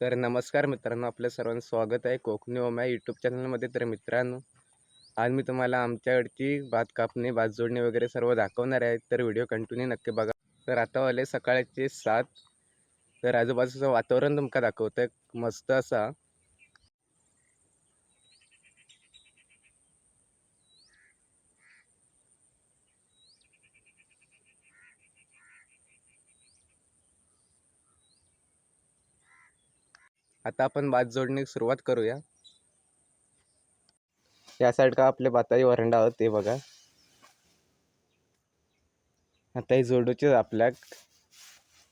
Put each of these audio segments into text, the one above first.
तर नमस्कार मित्रांनो आपलं सर्वांचं स्वागत आहे कोकणी ओम्या यूट्यूब चॅनलमध्ये तर मित्रांनो आज मी तुम्हाला आमच्याकडची भात कापणी भात जोडणी वगैरे सर्व दाखवणार आहे. तर व्हिडिओ कंटिन्यू नक्की बघा. तर आता आले सकाळचे सात. तर आजूबाजूचं वातावरण तुमका दाखवतं मस्त असा. आता आपण भात जोडणी सुरुवात करूया. या साईड का आपले भाताची वरंडा आहोत ते बघा. आता हे जोडूचे आपल्याक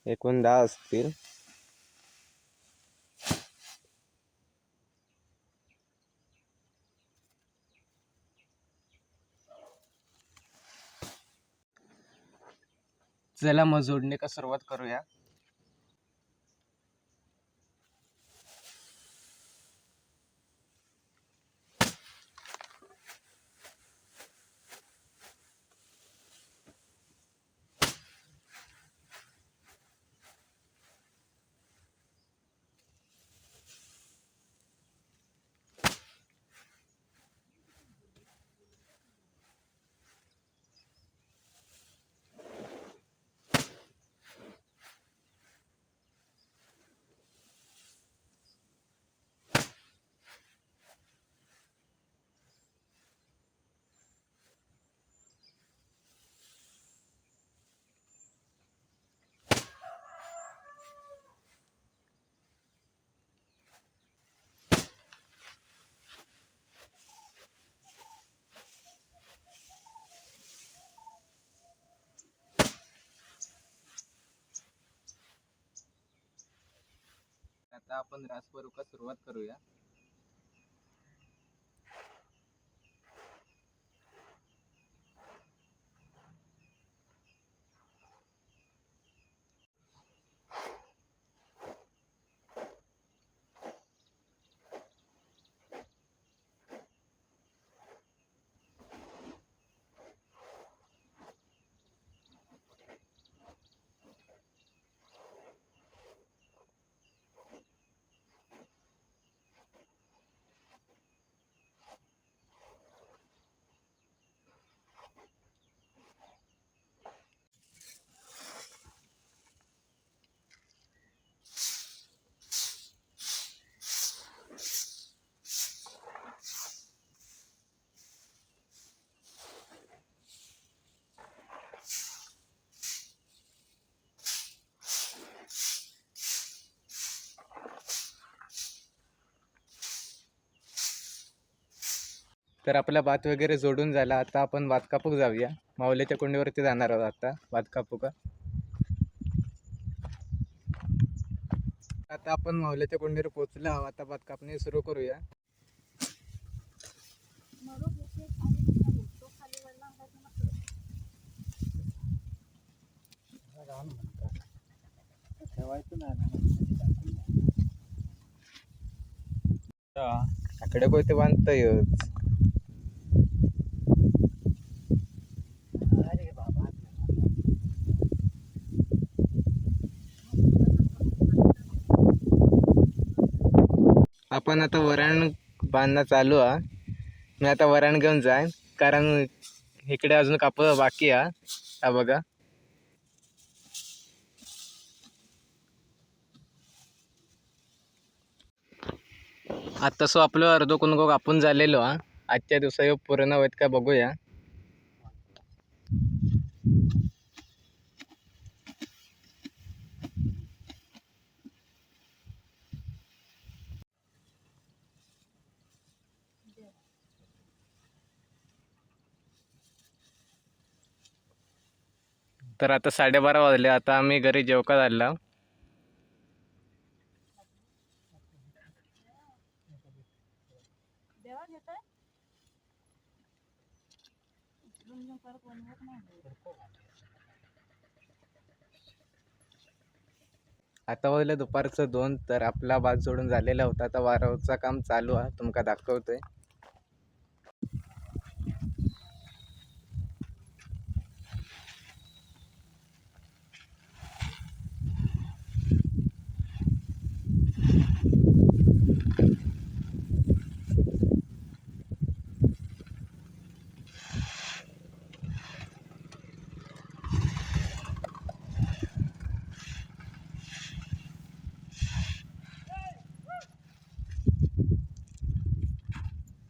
एकूण दहा असतील. चला मग जोडणे का सुरुवात करूया. आता आपण रासपरूका सुरुवात करूया. तर आपला भात वगैरे जोडून झाला. आता आपण भात कापूक जाऊया. माऊलीच्या कुंडीवरती जाणार आहोत आता भात कापूका आता आपण माऊलीच्या कुंडीवर पोहोचलो आहोत. आता भात कापणी सुरू करूया. आकडे कोयते येत पण आता वरण बांधणं चालू आहे. मी आता वरण घेऊन जाईन. कारण इकडे अजून काप बाकी आहे. हा बघा. आता सो आपलं अर्धो कुणगो कापून झालेलो हा आजच्या दिवसा पूर्ण होत का बघूया. तर आता साडेबारा वाजले. आता आम्ही घरी जेवका झाला आता वाजलं दुपारचं दोन तर आपला भात जोडून झालेला होता. आता वारवचा काम चालू आहे. तुमका दाखवतोय.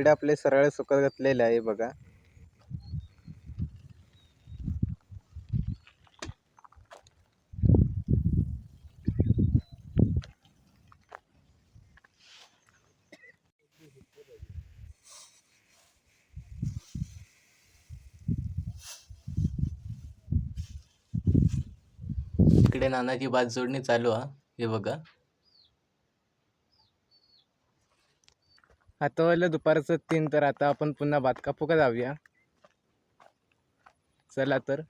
इकडे आपले सरळ सुकत घातलेले आहे बघा. इकडे नानाची भात जोडणी चालू हा. हे बघा. आता वाजलं दुपारचं तीन तर आता आपण पुन्हा भात कापू का जाऊया. चला तर.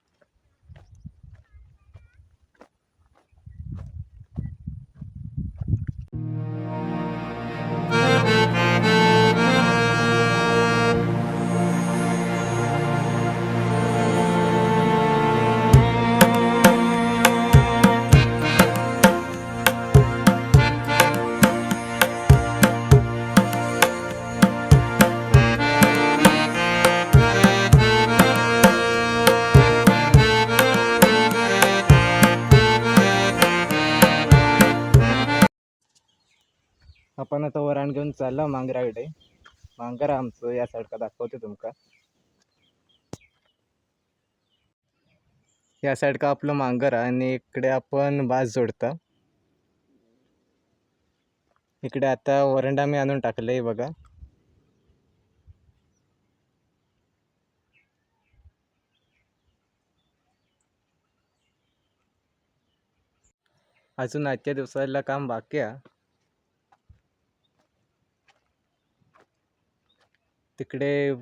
आपण आता वराण घेऊन चाललो मांगराकडे. मांगर आमचं या साईडका दाखवते तुमका. या साईडका आपलं मांगर आहे आणि इकडे आपण बास जोडता. इकडे आता वरंडा मी आणून टाकलंय बघा. अजून आजच्या दिवसाला काम बाकी आहे. तिकडे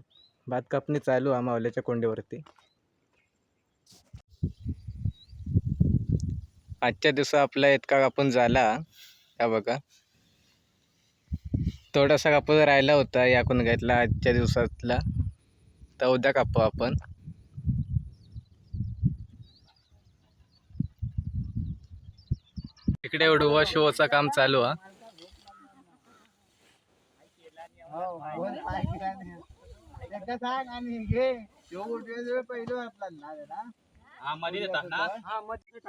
भात कापणी चालू आहे मावल्याच्या कोंडीवरती. आजच्या दिवसा आपला इतका कापून झाला हा बघा. थोडासा कापूस राहिला होता या घेतला आजच्या दिवसातला. तर उद्या कापू आपण. इकडे उडवा शोचा काम चालू आहे. एकदा सांग आणि घे. उठवे पहिलं आपला ना हा? मध्ये देतात ना? हा मध्ये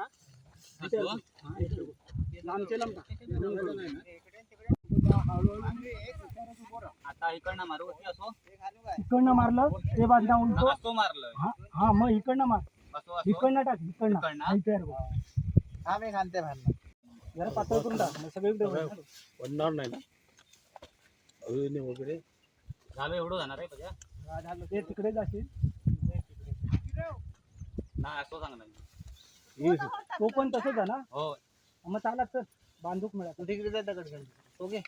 आता इकडनं मारू असो. इकडनं मारलं ते बाजूला उलटो. मारलं. हा हा मग इकडनं मार. इकडनं टाक इकडनं? हा, घालते भांडण. जरा पातळ करून टाक होईल. पडणार नाही ना अभिनय वगैरे. झालं एवढं जाणार आहे बघा ते तिकडे जाशील. ना असो सांगणार तो पण तसंच आहे ना? हो. मग चालत चल बांधूक मिळाला. तिकडे दगड ओके.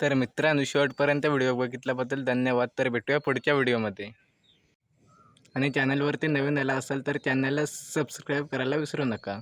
तर मित्रांनो शेवटपर्यंत व्हिडिओ बघितल्याबद्दल धन्यवाद. तर भेटूया पुढच्या व्हिडिओमध्ये. आणि चॅनलवरती नवीन आला असाल तर चॅनलला सबस्क्राईब करायला विसरू नका.